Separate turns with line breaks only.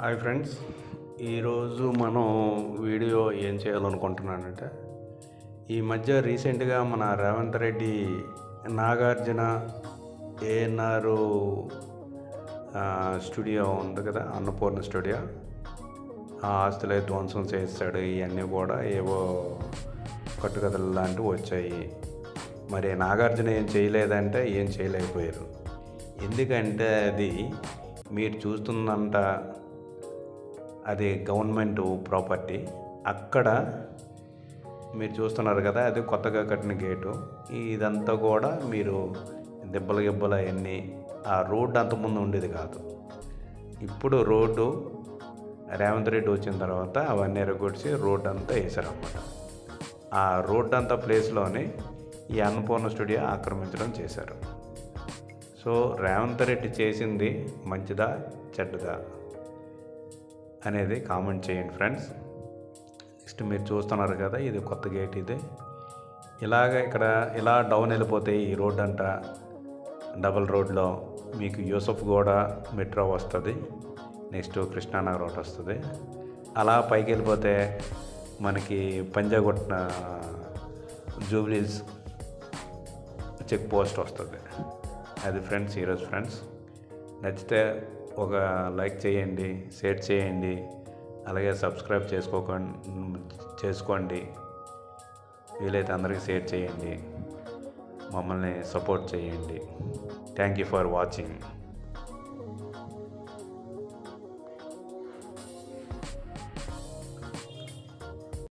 Hi friends. ఈరోజు మనం video ఏం చేయాలనుకుంటున్నానంటే ఈ మధ్య రీసెంట్గా మన రేవంత్ రెడ్డి నాగార్జున ఏఎన్ఆర్ స్టూడియో ఉంది కదా అన్నపూర్ణ స్టూడియో. ఆ ఆస్తులే ధ్వంసం చేస్తాడు ఇవన్నీ కూడా ఏవో కట్టుకథలు లాంటివి వచ్చాయి. మరి నాగార్జున ఏం చేయలేదంటే ఏం చేయలేకపోయారు. ఎందుకంటే అది మీరు చూస్తుందంట అది గవర్నమెంట్ ప్రాపర్టీ అక్కడ మీరు చూస్తున్నారు కదా అది కొత్తగా కట్టిన గేటు. ఇదంతా కూడా మీరు దెబ్బలు గిబ్బలు అవన్నీ ఆ రోడ్డు అంతకుముందు ఉండేది కాదు. ఇప్పుడు రోడ్డు రేవంత్ రెడ్డి వచ్చిన తర్వాత అవన్నీ ఎరగొడిచి రోడ్డు అంతా వేసారన్నమాట ఆ రోడ్డు అంతా ప్లేస్లోనే ఈ అన్నపూర్ణ స్టూడియో ఆక్రమించడం చేశారు. సో రేవంత్ రెడ్డి చేసింది మంచిదా చెడ్డదా? అనేది కామెంట్ చేయండి ఫ్రెండ్స్. నెక్స్ట్ మీరు చూస్తున్నారు కదా ఇది కొత్త గేట్ ఇది. ఇలాగ ఇక్కడ ఇలా డౌన్ వెళ్ళిపోతే ఈ రోడ్ అంట డబుల్ రోడ్లో మీకు యూసఫ్ గూడ మెట్రో వస్తుంది నెక్స్ట్ కృష్ణానగర్ ఒకటి వస్తుంది. అలా పైకి వెళ్ళిపోతే మనకి పంజాగొట్టిన జూబ్లీస్ చెక్ పోస్ట్ వస్తుంది. అది ఫ్రెండ్స్ ఈరోజు ఫ్రెండ్స్. నచ్చితే ఒక లైక్ చేయండి షేర్ చేయండి అలాగే సబ్స్క్రైబ్ చేసుకోకండి చేసుకోండి. వీలైతే అందరికీ షేర్ చేయండి. మమ్మల్ని సపోర్ట్ చేయండి. Thank you for watching.